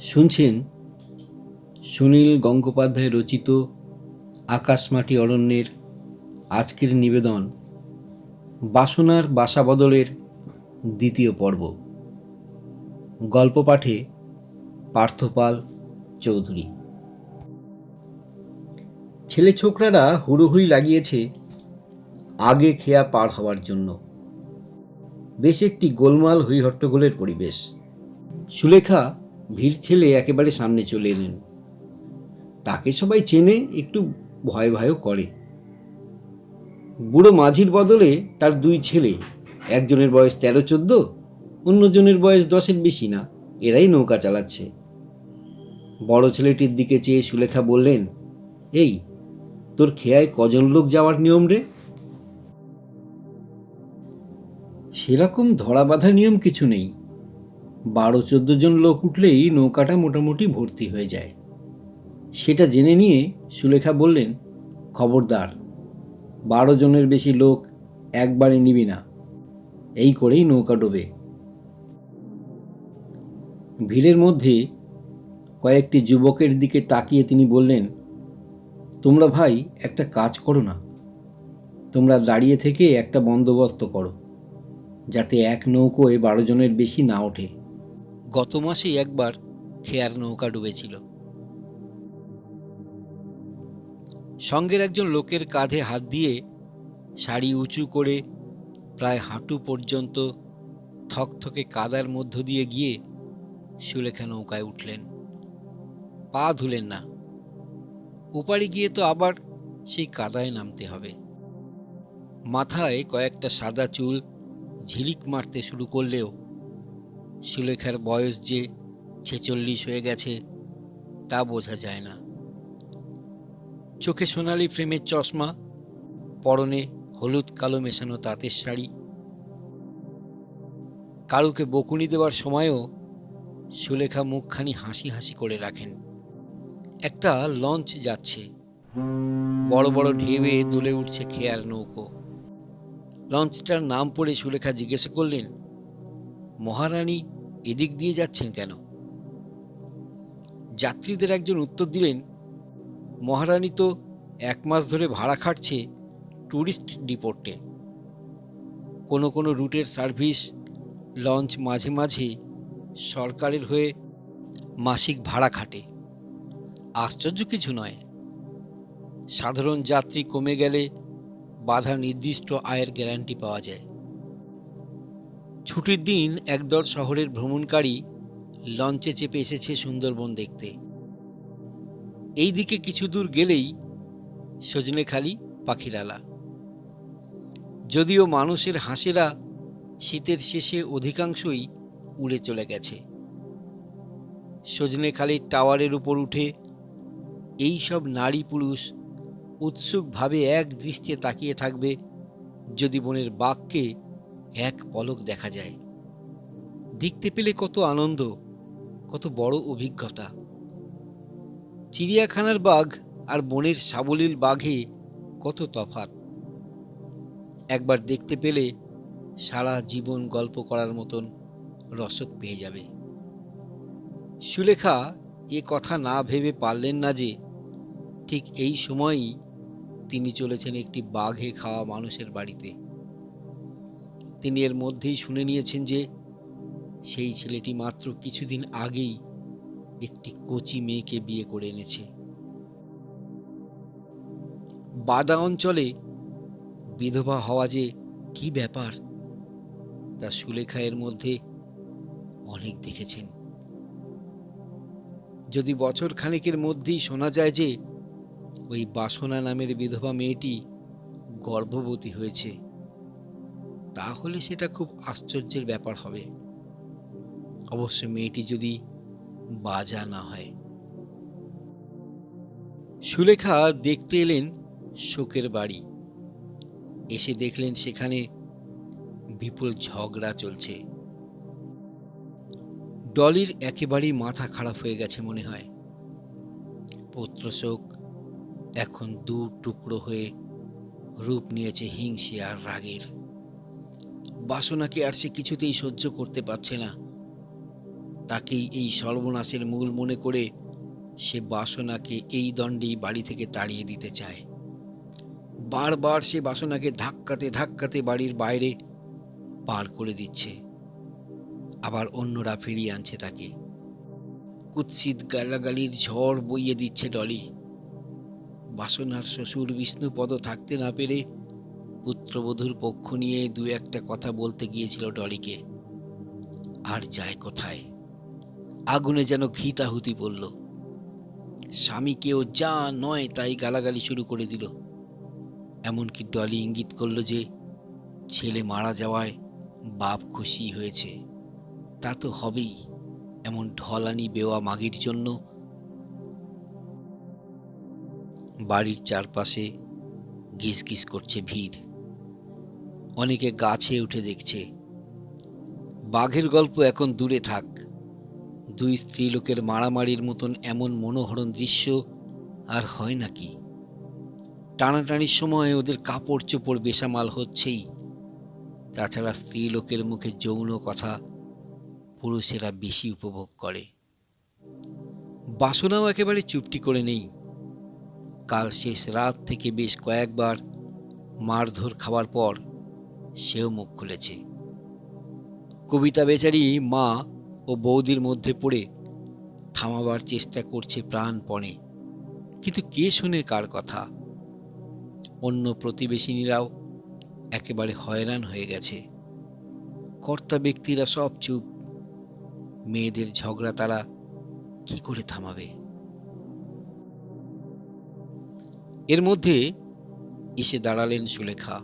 শুনছেন সুনীল গঙ্গোপাধ্যায় রচিত আকাশমাটি অরণ্যের আজকের নিবেদন বাসনার বাসা বদলের দ্বিতীয় পর্ব। গল্প পাঠে পার্থপাল চৌধুরী। ছেলে ছোকরারা হুড়োহুড়ি লাগিয়েছে আগে খেয়া পার হওয়ার জন্য। বেশ একটি গোলমাল হইহট্টগোলের পরিবেশ। সুলেখা ভিড় ঠেলে একেবারে সামনে চলে এলেন। তাকে সবাই চেনে, একটু ভয় ভয়ও করে। বুড়ো মাঝির বদলে তার দুই ছেলে, একজনের বয়স তেরো চোদ্দ, অন্যজনের বয়স দশের বেশি না, এরাই নৌকা চালাচ্ছে। বড় ছেলেটির দিকে চেয়ে সুলেখা বললেন, এই, তোর খেয়ায় কজন লোক যাওয়ার নিয়ম রে? সেরকম ধরা বাঁধা নিয়ম কিছু নেই। বারো চোদ্দ জন লোক উঠলেই নৌকাটা মোটামুটি ভর্তি হয়ে যায়। সেটা জেনে নিয়ে সুলেখা বললেন, খবরদার, বারো জনের বেশি লোক একবারে নিবি না। এই করেই নৌকা ডোবে। ভিড়ের মধ্যে কয়েকটি যুবকের দিকে তাকিয়ে তিনি বললেন, তোমরা ভাই, একটা কাজ করো না। তোমরা দাঁড়িয়ে থেকে একটা বন্দোবস্ত করো, যাতে এক নৌকোয় বারো জনের বেশি না ওঠে। গত মাসেই একবার খেয়ার নৌকা ডুবেছিল। সঙ্গের একজন লোকের কাঁধে হাত দিয়ে শাড়ি উঁচু করে প্রায় হাঁটু পর্যন্ত থকথকে কাদার মধ্য দিয়ে গিয়ে সুলেখা নৌকায় উঠলেন। পা ধুলেন না। উপারে গিয়ে তো আবার সেই কাদায় নামতে হবে। মাথায় কয়েকটা সাদা চুল ঝিলিক মারতে শুরু করলেও সুলেখার বয়স যে ছেচল্লিশ হয়ে গেছে, তা বোঝা যায় না। চোখে সোনালি ফ্রেমের চশমা, পরনে হলুদ কালো মেশানো তাঁতের শাড়ি। কারুকে বকুনি দেওয়ার সময়ও সুলেখা মুখখানি হাসি হাসি করে রাখেন। একটা লঞ্চ যাচ্ছে। বড় বড় ঢেউয়ে দুলে উঠছে খেয়ার নৌকো। লঞ্চটার নাম পড়ে সুলেখা জিজ্ঞেস করলেন মহারানী এদিক দিয়ে যাচ্ছেন কেন? যাত্রীদের একজন উত্তর দিলেন, মহারানী তো এক মাস ধরে ভাড়া খাটছে ট্যুরিস্ট ডিপোর্টে। কোনো কোনো রুটের সার্ভিস, লঞ্চ মাঝে মাঝে সরকারের হয়ে মাসিক ভাড়া খাটে। আশ্চর্য কিছু নয়, সাধারণ যাত্রী কমে গেলে বাধা নির্দিষ্ট আয়ের গ্যারান্টি পাওয়া যায়। ছুটির দিন একদল শহরের ভ্রমণকারী লঞ্চে চেপে এসেছে সুন্দরবন দেখতে। এই দিকে কিছু দূর গেলেই সজনেখালি, পাখিরালা। যদিও মানুষের হাঁসেরা শীতের শেষে অধিকাংশই উড়ে চলে গেছে। সজনেখালির টাওয়ারের উপর উঠে এই সব নারী পুরুষ উৎসুকভাবে এক দৃষ্টিতে তাকিয়ে থাকবে যদি বনের বাঘকে এক পলক দেখা যায়। দেখতে পেলে কত আনন্দ, কত বড় অভিজ্ঞতা। চিড়িয়াখানার বাঘ আর বনের সাবলীল বাঘে কত তফাত একবার দেখতে পেলে সারা জীবন গল্প করার মতন রসদ পেয়ে যাবে। সুলেখা এ কথা না ভেবে পারলেন না যে, ঠিক এই সময়ই তিনি চলেছেন একটি বাঘে খাওয়া মানুষের বাড়িতে। তিনি এর মধ্যেই শুনে নিয়েছেন যে সেই ছেলেটি মাত্র কিছুদিন আগেই একটি কচি মেয়েকে বিয়ে করে এনেছে। বাদা অঞ্চলে বিধবা হওয়া যে কি ব্যাপার, তা সুলেখা এর মধ্যে অনেক দেখেছেন। যদি বছর খানেকের মধ্যেই শোনা যায় যে ওই বাসনা নামের বিধবা মেয়েটি গর্ভবতী হয়েছে। তাহলে সেটা খুব আশ্চর্যের ব্যাপার হবে। অবশ্য মেয়েটি যদি বাজা না হয়। সুলেখা দেখতে এলেন শোকের বাড়ি। এসে দেখলেন সেখানে বিপুল ঝগড়া চলছে। ডলির একেবারেই মাথা খারাপ হয়ে গেছে মনে হয়। পুত্রশোক এখন দু টুকরো হয়ে রূপ নিয়েছে হিংসে আর রাগের। বাসনাকে আর সে কিছুতেই সহ্য করতে পারছে না? তাকেই এই সর্বনাশের মূল মনে করে সে বাসনাকে এই দণ্ডেই বাড়ি থেকে তাড়িয়ে দিতে চায়। বারবার সে বাসনাকে ধাক্কাতে ধাক্কাতে বাড়ির বাইরে পার করে দিচ্ছে। আবার অন্যরা ফিরিয়ে আনছে তাকে। কুৎসিত গালাগালির ঝড় বইয়ে দিচ্ছে ডলি। বাসনার শ্বশুর বিষ্ণুপদ থাকতে না পেরে পুত্রবধূর পক্ষ নিয়ে দু একটা কথা বলতে গিয়েছিল ডলিকে। আর যায় কোথায়? আগুনে যেন ঘিতাহুতি পড়ল। স্বামীকেও যা নয় তাই গালাগালি শুরু করে দিল। এমনকি ডলি ইঙ্গিত করল যে, ছেলে মারা যাওয়ায় বাপ খুশি হয়েছে। তা তো হবেই, এমন ঢলানি বেওয়া মাগির জন্য। বাড়ির চারপাশে গিস গিস করছে ভিড়। অনেকে গাছে উঠে দেখছে। বাঘের গল্প এখন দূরে থাক। দুই স্ত্রীলোকের মারামারির মতন এমন মনোহরণ দৃশ্য আর হয় নাকি? টানাটানির সময় ওদের কাপড় চোপড় বেসামাল হচ্ছেই। তাছাড়া স্ত্রী লোকের মুখে যৌন কথা পুরুষেরা বেশি উপভোগ করে। বাসনাও একেবারে চুপটি করে নেই। কাল শেষ রাত থেকে বেশ কয়েকবার মারধর খাওয়ার পর সেও মুখ খুলেছে। কবিতা বেচারি মা ও বৌদির মধ্যে পড়ে থামাবার চেষ্টা করছে প্রাণপণে। কিন্তু কে শুনে কার কথা? অন্য প্রতিবেশিনীরাও একেবারে হয়রান হয়ে গেছে। কর্তা ব্যক্তিরা সব চুপ। মেয়েদের ঝগড়া তারা কি করে থামাবে? এর মধ্যে এসে দাঁড়ালেন সুলেখা।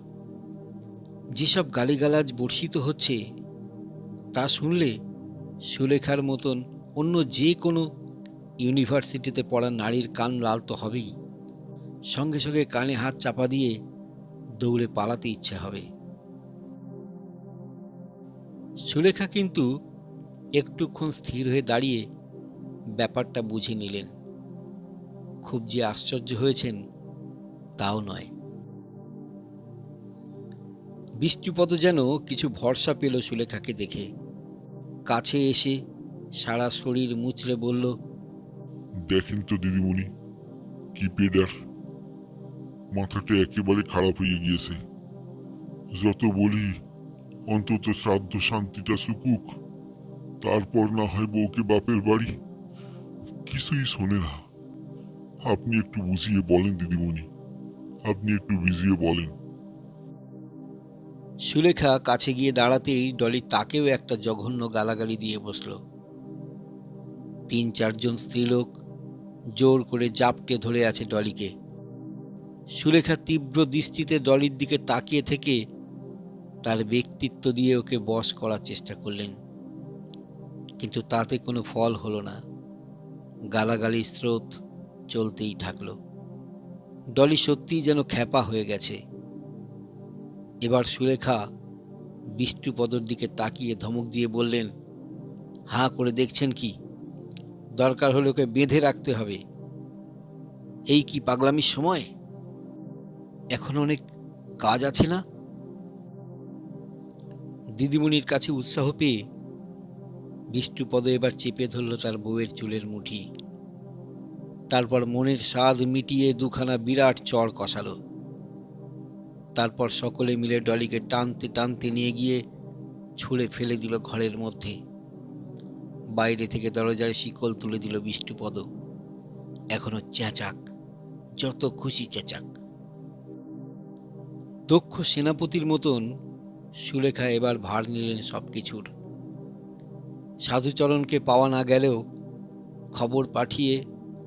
যেসব গালিগালাজ বর্ষিত হচ্ছে, তা শুনলে সুলেখার মতন অন্য যে কোনো ইউনিভার্সিটিতে পড়া নারীর কান লাল তো হবেই। সঙ্গে সঙ্গে কানে হাত চাপা দিয়ে দৌড়ে পালাতে ইচ্ছে হবে। সুলেখা কিন্তু একটুক্ষণ স্থির হয়ে দাঁড়িয়ে ব্যাপারটা বুঝে নিলেন। খুব যে আশ্চর্য হয়েছেন, তাও নয়। বৃষ্টিপদ যেন কিছু ভরসা পেল সুলেখাকে দেখে। কাছে এসে সারা শরীর মুচড়ে বলল, দেখেন তো দিদিমণি, কি পেডার। মাথাটা একেবারে খারাপ হয়ে গিয়েছে। যত বলি, অন্তত শ্রাদ্ধ শান্তিটা সুকুক, তারপর না হয় বউকে বাপের বাড়ি। কিছুই শোনে না। আপনি একটু বুঝিয়ে বলেন দিদিমণি, আপনি একটু বুঝিয়ে বলেন। সুলেখা কাছে গিয়ে দাঁড়াতেই ডলি তাকেও একটা জঘন্য গালাগালি দিয়ে বসল। তিন চারজন স্ত্রীলোক জোর করে জাপটে ধরে আছে ডলিকে। সুলেখা তীব্র দৃষ্টিতে ডলির দিকে তাকিয়ে থেকে তার ব্যক্তিত্ব দিয়ে ওকে বশ করার চেষ্টা করলেন। কিন্তু তাতে কোনো ফল হলো না। গালাগালির স্রোত চলতেই থাকল। ডলি সত্যিই যেন খ্যাপা হয়ে গেছে। এবার সুলেখা বিষ্ণুপদর দিকে তাকিয়ে ধমক দিয়ে বললেন, হাঁ করে দেখছেন কি? দরকার হলে ওকে বেঁধে রাখতে হবে। এই কি পাগলামির সময়? এখন অনেক কাজ আছে না? দিদিমণির কাছে উৎসাহ পেয়ে বিষ্ণুপদ এবার চেপে ধরল তার বউয়ের চুলের মুঠি। তারপর মনের স্বাদ মিটিয়ে দুখানা বিরাট চর কষালো। তারপর সকলে মিলে ডলিকে টানতে টানতে নিয়ে গিয়ে ছুঁড়ে ফেলে দিল ঘরের মধ্যে। বাইরে থেকে দরজার শিকল তুলে দিল বিষ্ণুপদ। এখনও চেঁচাক, যত খুশি চেঁচাক। দক্ষ সেনাপতির মতন সুলেখা এবার ভার নিলেন সব কিছুর সাধুচরণকে পাওয়া না গেলেও খবর পাঠিয়ে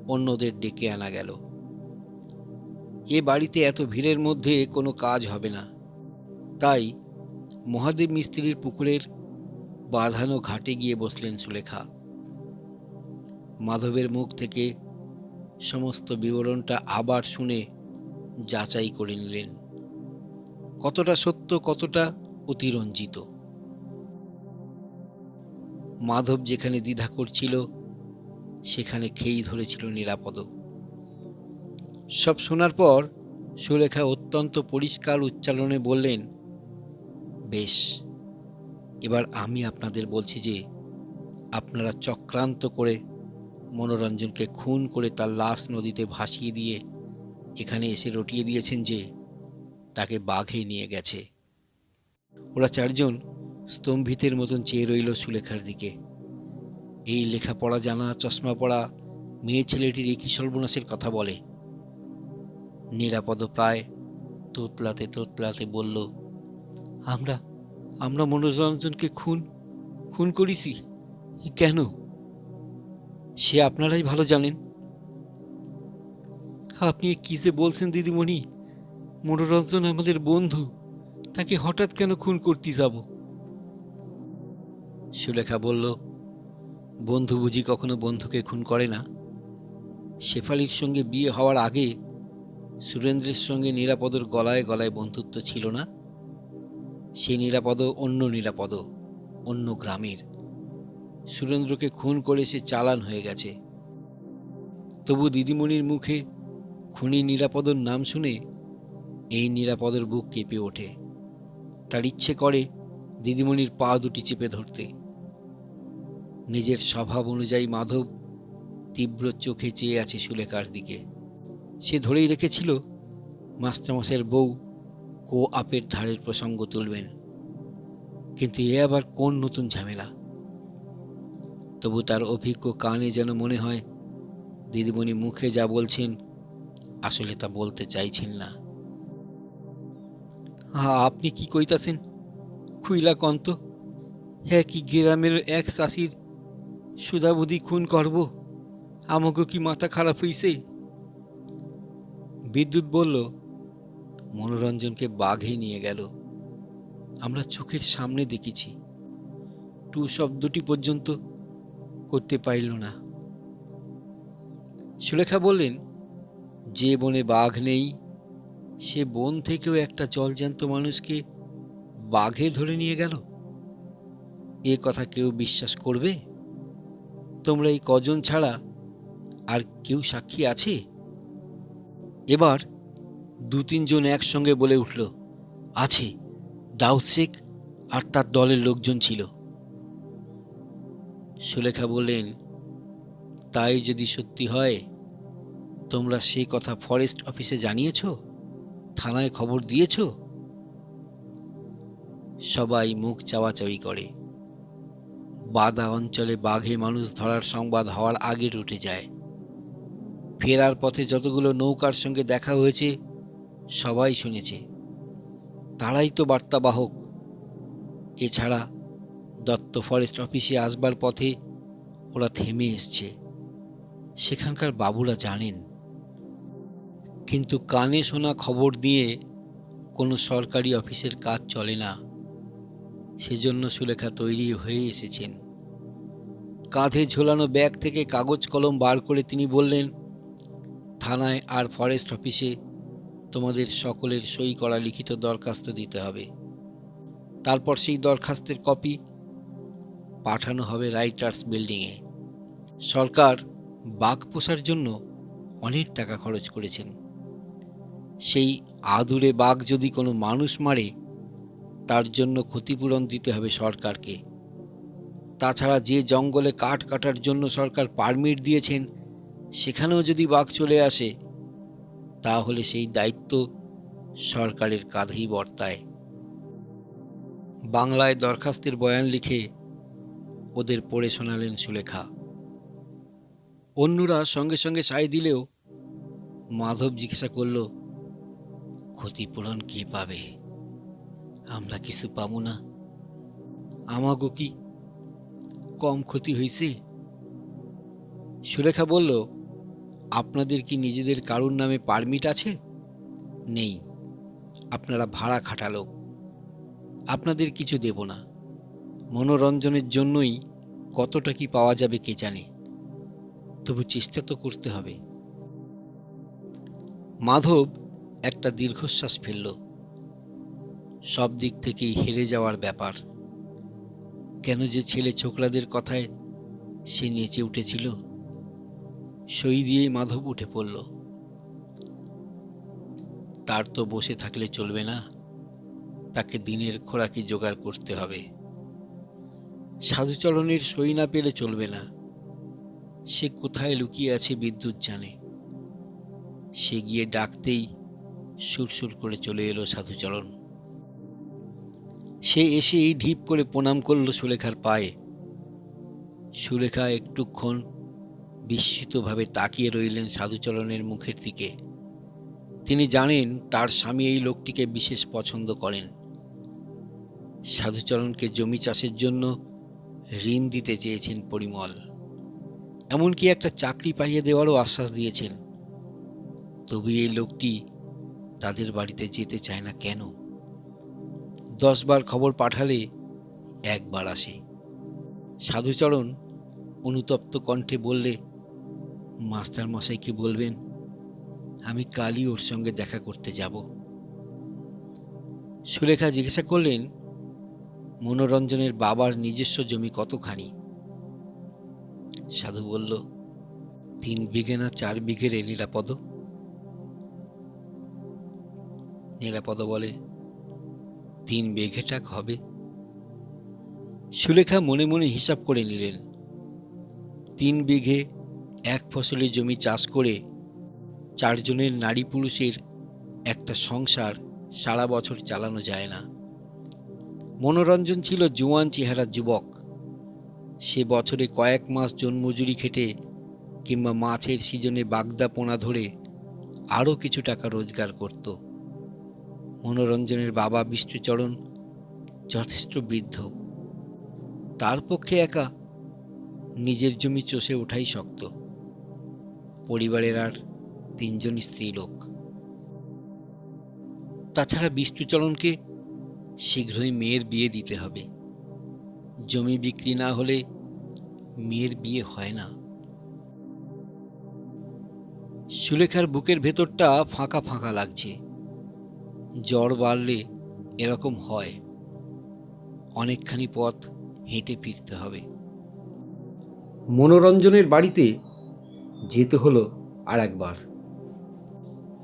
অন্যদের ডেকে আনা গেল। এ বাড়িতে এত ভিড়ের মধ্যে কোনো কাজ হবে না। তাই মহাদেব মিস্ত্রির পুকুরের বাঁধানো ঘাটে গিয়ে বসলেন সুলেখা। মাধবের মুখ থেকে সমস্ত বিবরণটা আবার শুনে যাচাই করে নিলেন। কতটা সত্য, কতটা অতিরঞ্জিত। মাধব যেখানে দ্বিধা করছিল, সেখানে খেই ধরেছিল নিরাপদ সব শোনার পর সুলেখা অত্যন্ত পরিষ্কার উচ্চারণে বললেন, বেশ, এবার আমি আপনাদের বলছি যে, আপনারা চক্রান্ত করে মনোরঞ্জনকে খুন করে তার লাশ নদীতে ভাসিয়ে দিয়ে এখানে এসে রটিয়ে দিয়েছেন যে, তাকে বাঘে নিয়ে গেছে। ওরা চারজন স্তম্ভিতের মতন চেয়ে রইল সুলেখার দিকে। এই লেখাপড়া জানা, চশমা পড়া, মেয়ে ছেলেটির এই একই সর্বনাশের কথা বলে। নিরাপদ প্রায় তোতলাতে তোতলাতে বলল, আমরা আমরা মনোরঞ্জনকে খুন খুন করিছি। কেন? সে আপনারাই ভালো জানেন। আপনি কি যে বলছেন, দিদিমণি? মনোরঞ্জন আমাদের বন্ধু। তাকে হঠাৎ কেন খুন করতে যাব? সুলেখা বলল, বন্ধু বুঝি কখনো বন্ধুকে খুন করে না। শেফালির সঙ্গে বিয়ে হওয়ার আগে সুরেন্দ্রের সঙ্গে নিরাপদর গলায় গলায় বন্ধুত্ব ছিল না। সে নিরাপদ অন্য নিরাপদ অন্য গ্রামের। সুরেন্দ্রকে খুন করে সে চালান হয়ে গেছে। তবু দিদিমণির মুখে খুনি নিরাপদর নাম শুনে এই নিরাপদর বুক কেঁপে ওঠে। তার ইচ্ছে করে দিদিমণির পা দুটি চেপে ধরতে। নিজের স্বভাব অনুযায়ী মাধব তীব্র চোখে চেয়ে আছে সুলেখার দিকে। সে ধরেই রেখেছিল, মাস্টারমশাইয়ের বউ কো আপের ধারের প্রসঙ্গ তুলবেন। কিন্তু এ আবার কোন নতুন ঝামেলা? তবু তার অভিজ্ঞ কানে যেন মনে হয়, দিদিমণি মুখে যা বলছেন, আসলে তা বলতে চাইছেন না। হা আপনি কি কইতাছেন? খুইলা কন্ত হ্যাঁ কি গ্রামের এক চাষির সুধাবুধি খুন করব? আমাকে কি মাথা খারাপ হইছে? বিদ্যুৎ বলল, মনোরঞ্জনকে বাঘে নিয়ে গেল। আমরা চোখের সামনে দেখেছি। টু শব্দটি পর্যন্ত করতে পারল না। সুলেখা বললেন, যে বনে বাঘ নেই, সে বন থেকেও একটা জলজ্যান্ত মানুষকে বাঘে ধরে নিয়ে গেল। এ কথা কেউ বিশ্বাস করবে? তোমরা এই কজন ছাড়া আর কেউ সাক্ষী আছে? এবার দু তিনজন একসঙ্গে বলে উঠল, আছে, দাউদ শেখ আর তার দলের লোকজন ছিল। সুলেখা বললেন, তাই যদি সত্যি হয়, তোমরা সেই কথা ফরেস্ট অফিসে জানিয়েছ? থানায় খবর দিয়েছ? সবাই মুখ চাওয়াচাওয়ি করে। বাদা অঞ্চলে বাঘে মানুষ ধরার সংবাদ হওয়ার আগে উঠে যায়। ফেরার পথে যতগুলো নৌকার সঙ্গে দেখা হয়েছে, সবাই শুনেছে। তারাই তো বার্তাবাহক। এছাড়া দত্ত ফরেস্ট অফিসে আসবার পথে ওরা থেমে এসছে। সেখানকার বাবুরা জানেন। কিন্তু কানে শোনা খবর দিয়ে কোনো সরকারি অফিসের কাজ চলে না। সেজন্য সুলেখা তৈরি হয়ে এসেছেন। কাঁধে ঝোলানো ব্যাগ থেকে কাগজ কলম বার করে তিনি বললেন থানায় আর ফরেস্ট অফিসে তোমাদের সকলের সই করা লিখিত দরখাস্ত দিতে হবে। তারপর সেই দরখাস্তের কপি পাঠানো হবে রাইটার্স বিল্ডিংয়ে। সরকার বাঘ পোষার জন্য অনেক টাকা খরচ করেছেন। সেই আদুরে বাঘ যদি কোনো মানুষ মারে, তার জন্য ক্ষতিপূরণ দিতে হবে সরকারকে। তাছাড়া যে জঙ্গলে কাঠ কাটার জন্য সরকার পারমিট দিয়েছেন সেখানেও যদি বাঘ চলে আসে, তাহলে সেই দায়িত্ব সরকারের কাঁধেই বর্তায়। বাংলায় দরখাস্তের বয়ান লিখে ওদের পড়ে শোনালেন সুলেখা। অন্যরা সঙ্গে সঙ্গে সাই দিলেও মাধব জিজ্ঞাসা করল, ক্ষতিপূরণ কে পাবে? আমরা কিছু পাবো না। আমাগো কি কম ক্ষতি হয়েছে সুলেখা বলল আপনাদের কি নিজেদের কারুর নামে পারমিট আছে? নেই। আপনারা ভাড়া খাটালো আপনাদের কিছু দেব না। মনোরঞ্জনের জন্যই কতটা কি পাওয়া যাবে কে জানে। তবু চেষ্টা তো করতে হবে। মাধব একটা দীর্ঘশ্বাস ফেলল। সব দিক থেকেই হেরে যাওয়ার ব্যাপার। কেন যে ছেলে ছোকরাদের কথায় সে নেচে উঠেছিল? সই দিয়েই মাধব উঠে পড়ল। তার তো বসে থাকলে চলবে না। তাকে দিনের খোরাকি জোগাড় করতে হবে। সাধুচরণের সই না পেলে চলবে না। সে কোথায় লুকিয়ে আছে বিদ্যুৎ জানে। সে গিয়ে ডাকতেই সুরসুর করে চলে এলো সাধুচরণ। সে এসেই ঢিপ করে প্রণাম করল সুলেখার পায়ে। সুলেখা একটুক্ষণ বিস্মিতভাবে তাকিয়ে রইলেন সাধুচরণের মুখের দিকে। তিনি জানেন তার স্বামী এই লোকটিকে বিশেষ পছন্দ করেন। সাধুচরণকে জমি চাষের জন্য ঋণ দিতে চেয়েছেন পরিমল। এমনকি একটা চাকরি পাইয়ে দেওয়ারও আশ্বাস দিয়েছেন। তবে এই লোকটি তাদের বাড়িতে যেতে চায় না কেন? দশবার খবর পাঠালে একবার আসে। সাধুচরণ অনুতপ্ত কণ্ঠে বললে মাস্টার মশাইকে বলবেন? আমি কালই ওর সঙ্গে দেখা করতে যাব। সুলেখা জিজ্ঞাসা করলেন, মনোরঞ্জনের বাবার নিজস্ব জমি কতখানি? সাধু বলল, তিন বিঘে না চার বিঘের এ নিরাপদ নিরাপদ বলে, তিন বিঘে টাক হবে। সুলেখা মনে মনে হিসাব করে নিলেন, তিন বিঘে এক ফসলের জমি চাষ করে চারজনের নারী পুরুষের একটা সংসার সারা বছর চালানো যায় না। মনোরঞ্জন ছিল জোয়ান চেহারা যুবক। সে বছরে কয়েক মাস জন্মজুরি খেটে কিংবা মাছের সিজনে বাগদা পোনা ধরে আরও কিছু টাকা রোজগার করত। মনোরঞ্জনের বাবা বিষ্ণুচরণ যথেষ্ট বৃদ্ধ। তার পক্ষে একা নিজের জমি চষে ওঠাই শক্ত। পরিবারের আর তিনজন স্ত্রীলোক তাছাড়া বিষ্ণুচরণকে শীঘ্রই মেয়ের বিয়ে দিতে হবে। জমি বিক্রি না হলে মেয়ের বিয়ে হয় না। সুলেখার বুকের ভেতরটা ফাঁকা ফাঁকা লাগছে। জ্বর বাড়লে এরকম হয়। অনেকখানি পথ হেঁটে ফিরতে হবে। মনোরঞ্জনের বাড়িতে যেতে হলো আর একবার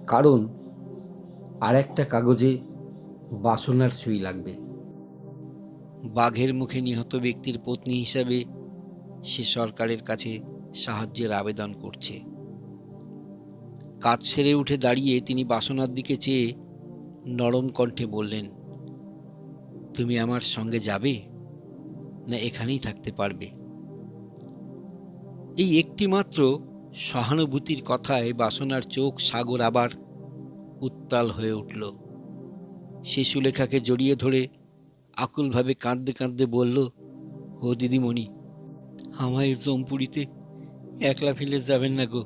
কারণ আর একটা কাগজে বাসনার সই লাগবে। বাঘের মুখে নিহত ব্যক্তির পত্নী হিসাবে সে সরকারের কাছে সাহায্যের আবেদন করছে। কাজ সেরে উঠে দাঁড়িয়ে তিনি বাসনার দিকে চেয়ে নরম কণ্ঠে বললেন, তুমি আমার সঙ্গে যাবে? না এখানেই থাকতে পারবে? এই একটি মাত্র সহানুভূতির কথায় বাসনার চোখ সাগর আবার উত্তাল হয়ে উঠল। সে সুলেখাকে জড়িয়ে ধরে আকুলভাবে কাঁদতে কাঁদতে বলল, ও দিদিমণি, আমায় জমপুরিতে একলা ফেলে যাবেন না গো।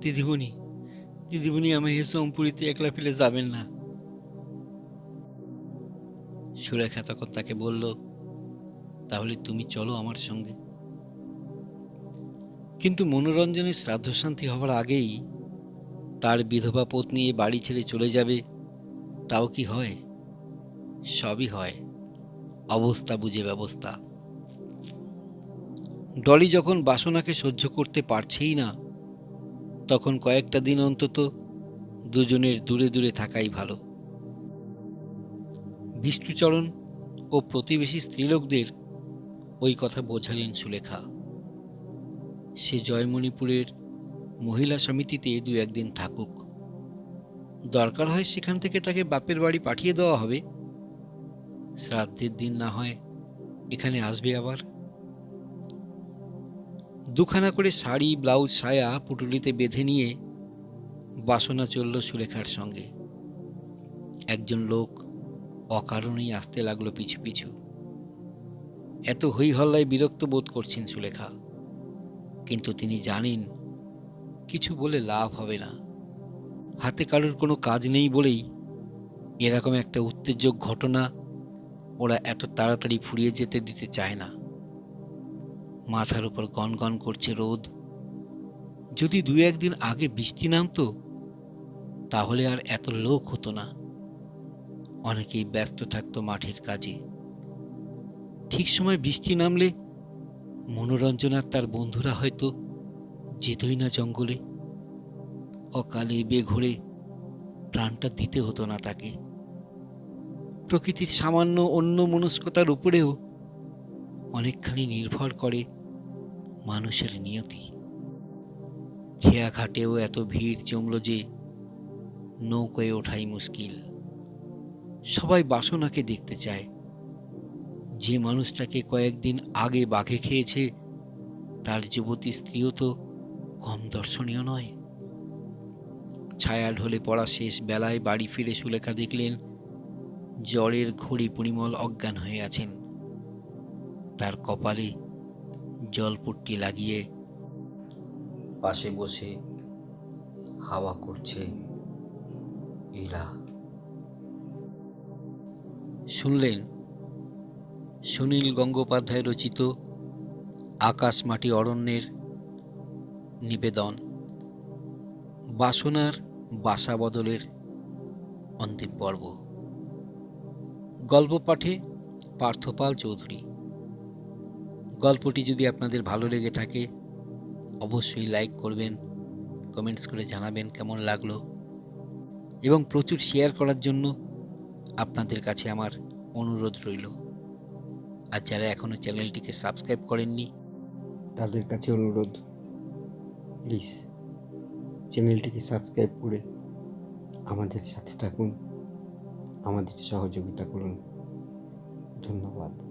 দিদিমণি দিদিমণি, আমায় এ জমপুরিতে একলা ফেলে যাবেন না। সুলেখা তখন তাকে বলল, তাহলে তুমি চলো আমার সঙ্গে। কিন্তু মনোরঞ্জনের শ্রাদ্ধ শান্তি হওয়ার আগেই তার বিধবা পত্নী বাড়ি ছেড়ে চলে যাবে, তাও কি হয়? সবই হয়। অবস্থা বুঝে ব্যবস্থা। ডলি যখন বাসনাকে সহ্য করতে পারছেই না, তখন কয়েকটা দিন অন্তত দুজনের দূরে দূরে থাকাই ভালো। বিষ্ণুচরণ ও প্রতিবেশী স্ত্রীলোকদের ওই কথা বোঝালেন সুলেখা। সে জয়মণিপুরের মহিলা সমিতিতে দু একদিন থাকুক। দরকার হয় সেখান থেকে তাকে বাপের বাড়ি পাঠিয়ে দেওয়া হবে। শ্রাদ্ধের দিন না হয় এখানে আসবে আবার। দুখানা করে শাড়ি, ব্লাউজ, সায়া পুটুলিতে বেঁধে নিয়ে বাসনা চলল সুলেখার সঙ্গে। একজন লোক অকারণেই আসতে লাগল পিছু পিছু। এত হই হল্লায় বিরক্ত বোধ করছেন সুলেখা কিন্তু তিনি জানেন, কিছু বলে লাভ হবে না। হাতে কারোর কোনো কাজ নেই বলেই এরকম একটা উত্তেজক ঘটনা ওরা এত তাড়াতাড়ি ফুরিয়ে যেতে দিতে চায় না। মাথার উপর গনগন করছে রোদ। যদি দু একদিন আগে বৃষ্টি নামতো, তাহলে আর এত লোক হতো না। অনেকেই ব্যস্ত থাকতো মাঠের কাজে। ঠিক সময় বৃষ্টি নামলে মনোরঞ্জন আর তার বন্ধুরা হয়তো যেতই না জঙ্গলে। অকালে বেঘরে প্রাণটা দিতে হতো না তাকে। প্রকৃতির সামান্য অন্য মনস্কতার উপরেও অনেকখানি নির্ভর করে মানুষের নিয়তি। খেয়া ঘাটেও এত ভিড় জমল যে নৌকোয় ওঠাই মুশকিল। সবাই বাসনাকে দেখতে চায়। যে মানুষটাকে কয়েকদিন আগে বাঘে খেয়েছে তার যুবতী স্ত্রীও তো কম দর্শনীয় নয়। ছায়া ঢলে পড়া শেষ বেলায় বাড়ি ফিরে সুলেখা দেখলেন জ্বরের ঘড়ি পরিমল অজ্ঞান হয়ে আছেন। তার কপালে জলপট্টি লাগিয়ে পাশে বসে হাওয়া করছে ইলা শুনলেন সুনীল গঙ্গোপাধ্যায় রচিত আকাশ মাটি অরণ্যের নিবেদন। বাসনার বাসা বদলের অন্তিম পর্ব। গল্প পাঠে পার্থপাল চৌধুরী। গল্পটি যদি আপনাদের ভালো লেগে থাকে, অবশ্যই লাইক করবেন, কমেন্টস করে জানাবেন কেমন লাগল। এবং প্রচুর শেয়ার করার জন্য আপনাদের কাছে আমার অনুরোধ রইল। আর যারা এখনও চ্যানেলটিকে সাবস্ক্রাইব করেননি, তাদের কাছে অনুরোধ প্লিজ চ্যানেলটিকে সাবস্ক্রাইব করে আমাদের সাথে থাকুন, আমাদের সহযোগিতা করুন। ধন্যবাদ।